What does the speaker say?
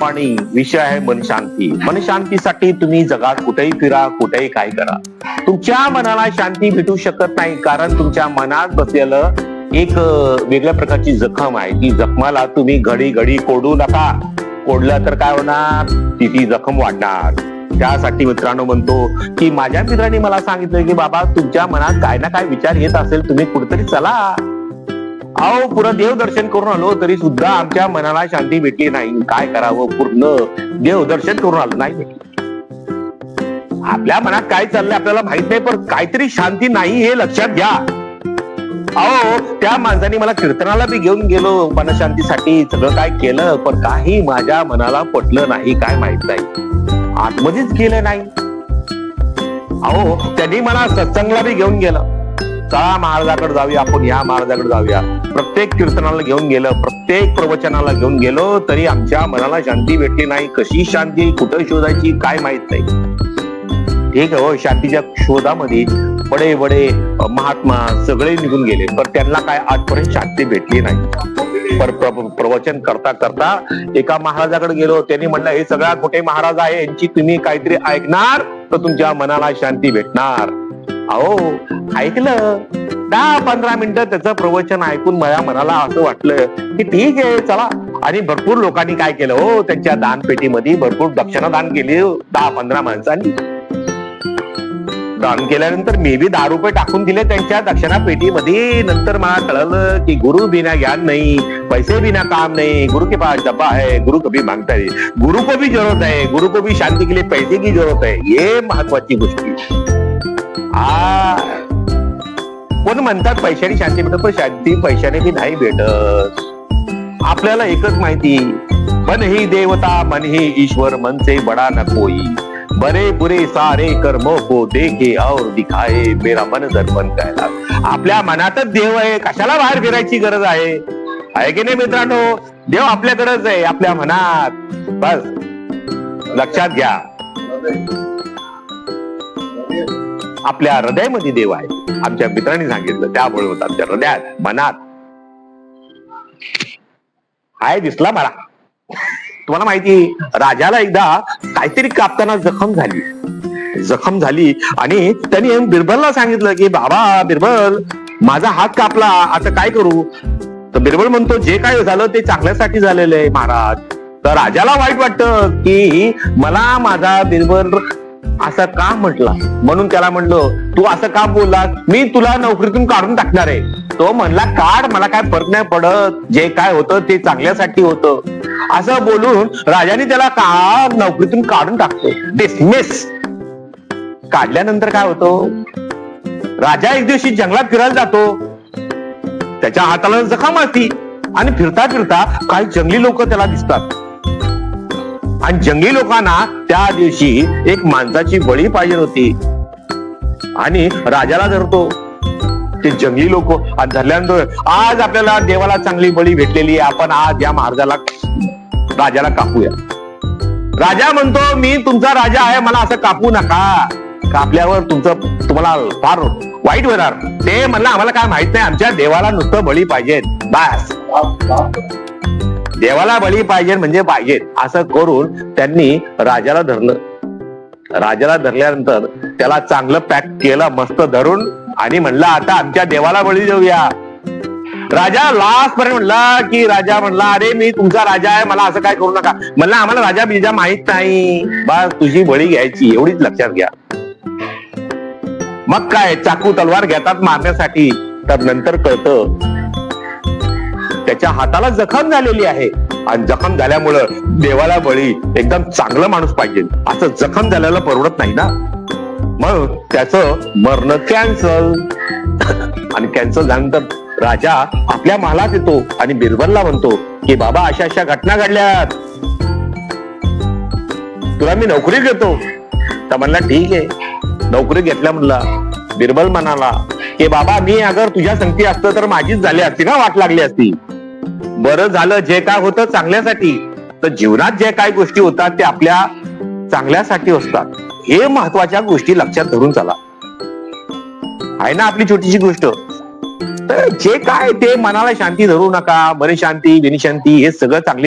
पाणी विषय आहे मन शांती मन शांतीसाठी तुम्ही जगात कुठेही फिरा कुठेही काय करा. तुमच्या मनाला शांती भेटू शकत नाही कारण तुमच्या मनात बसलेलं एक वेगळ्या प्रकारची जखम आहे. ती जखमाला तुम्ही घडी घडी कोडू नका. कोडलं तर काय होणार? ती ती जखम वाढणार. त्यासाठी मित्रांनो म्हणतो की माझ्या मित्रांनी मला सांगितलं की बाबा तुमच्या मनात काय ना काय विचार येत असेल तुम्ही कुठेतरी चला. अहो पुरं देव दर्शन करून आलो तरी सुद्धा आमच्या मनाला शांती भेटली नाही. काय करावं? पूर्ण देव दर्शन करून आलो नाही भेटली. आपल्या मनात काय चाललंय आपल्याला माहीत नाही पण काहीतरी शांती नाही हे लक्षात घ्या. अहो त्या माणसाने मला कीर्तनाला बी घेऊन गेलो मनशांतीसाठी सगळं काय केलं पण काही माझ्या मनाला पटलं नाही काय माहीत नाही. आतमध्येच गेलं नाही. अहो त्यांनी मला सत्संगला बी घेऊन गेलं. चला महाराजाकडे जाऊया आपण या महाराजाकडे जाऊया. प्रत्येक कीर्तनाला घेऊन गेलं प्रत्येक प्रवचनाला घेऊन गेलो तरी आमच्या मनाला शांती भेटली नाही. कशी शांती कुठं शोधायची काय माहीत नाही. ठीक आहे हो शांतीच्या शोधामध्ये बडे बडे महात्मा सगळे निघून गेले पण त्यांना काय आजपर्यंत शांती भेटली नाही. पर प्रवचन करता करता एका महाराजाकडे गेलो त्यांनी म्हणलं हे सगळ्यात मोठे महाराज आहे यांची तुम्ही काहीतरी ऐकणार तर तुमच्या मनाला शांती भेटणार. अहो ऐकलं. दहा पंधरा मिनिटं त्याचं प्रवचन ऐकून मला मनाला असं वाटलं की ठीक आहे चला. आणि भरपूर लोकांनी काय केलं? हो त्यांच्या दानपेटीमध्ये भरपूर दक्षिणा दान केली. दहा पंधरा माणसांनी. दान केल्यानंतर मी बी दहा रुपये टाकून दिले त्यांच्या दक्षिणा पेटीमध्ये नंतर मला कळलं की गुरु बिना ज्ञान नाही पैसे बिना काम नाही. गुरु के पास डब्बा है गुरु कभी मागता है. गुरु को भी जरूरत है गुरु को भी शांति के लिए पैसे की जरूरत है. ये महत्वाची गोष्टी. आ पण म्हणतात पैशाने शांती भेटत पण शांती पैशाने बी नाही भेटत. आपल्याला एकच माहिती मन ही देवता मन ही ईश्वर मनसे बडा न कोई. बरे बुरे सारे कर्म को देखे और दिखाए मेरा मन दर्पण करायला आपल्या मनातच देव आहे कशाला बाहेर फिरायची गरज आहे? आहे की नाही मित्रांनो? देव आपल्याकडेच आहे आपल्या मनात. बस. लक्षात घ्या. आपल्या हृदयामध्ये देव आहे आमच्या मित्रांनी सांगितलं त्यामुळे होत आमच्या हृदयात मनात. हाय दिसला मला. तुम्हाला माहिती राजाला एकदा काहीतरी कापताना जखम झाली. जखम झाली आणि त्यांनी बिरबलला सांगितलं की बाबा बिरबल माझा हात कापला आता काय करू? तर बिरबल म्हणतो जे काय झालं ते चांगल्यासाठी झालेलं आहे महाराज. तर राजाला वाईट वाटत की मला माझा बिरबल असं का म्हटला म्हणून त्याला म्हणलं तू असं का बोललास? मी तुला नोकरीतून काढून टाकणार आहे. तो म्हणला काढ मला काय फरक नाही पडत. जे काय होतं ते चांगल्यासाठी होतं. असं बोलून राजाने त्याला का नोकरीतून काढून टाकतो डिसमिस काढल्यानंतर काय होतो? राजा एक दिवशी जंगलात फिरायला जातो. त्याच्या हाताला जखम असती. आणि फिरता फिरता काही जंगली लोक त्याला दिसतात. आणि जंगी लोकांना त्या दिवशी एक माणसाची बळी पाहिजे होती. आणि राजाला धरतो. ते जंगली लोक धरल्यानंतर आज आपल्याला देवाला चांगली बळी भेटलेली आहे. आपण आज या महाराजाला राजाला कापूया. राजा म्हणतो मी तुमचा राजा आहे. मला असं कापू नका. कापल्यावर तुमचं तुम्हाला फार वाईट होणार. ते म्हणलं आम्हाला काय माहीत नाही. आमच्या देवाला नुसतं बळी पाहिजेत. बस. देवाला बळी पाहिजे म्हणजे पाहिजे. असं करून त्यांनी राजाला धरलं. राजाला धरल्यानंतर त्याला चांगलं पॅक केलं मस्त धरून आणि म्हणलं आता आमच्या देवाला बळी देऊया. राजा लास्ट पर्यंत म्हणला की राजा म्हणला अरे मी तुमचा राजा आहे मला असं काय करू नका. म्हणलं आम्हाला राजा बिजा माहीत नाही. बस तुझी बळी घ्यायची एवढीच लक्षात घ्या. मग काय चाकू तलवार घेतात मारण्यासाठी. तर नंतर कळतं त्याच्या हाताला जखम झालेली आहे. आणि जखम झाल्यामुळं देवाला बळी एकदम चांगला माणूस पाहिजे. असं जखम झाल्याला परवडत नाही ना? मग त्याचं मरण कॅन्सल आणि कॅन्सल झाल्यानंतर राजा आपल्या महालात येतो आणि बिरबलला म्हणतो की बाबा अशा अशा घटना घडल्यात. तुला मी नोकरी घेतो. तर म्हणला ठीक आहे. नोकरी घेतल्या म्हणला बिरबल म्हणाला की बाबा मी अगर तुझ्या संगती असतं तर माझीच झाली असती ना? वाट लागली असती. बरं झालं जे काय होतं चांगल्यासाठी तर जीवनात जे काय गोष्टी होतात ते आपल्या चांगल्यासाठी असतात. हे महत्त्वाच्या गोष्टी लक्षात धरून चला. आहे ना आपली छोटीशी गोष्ट? तर जे काय ते मनाला शांती धरू नका मन शांती विनिशांती हे सगळं चांगली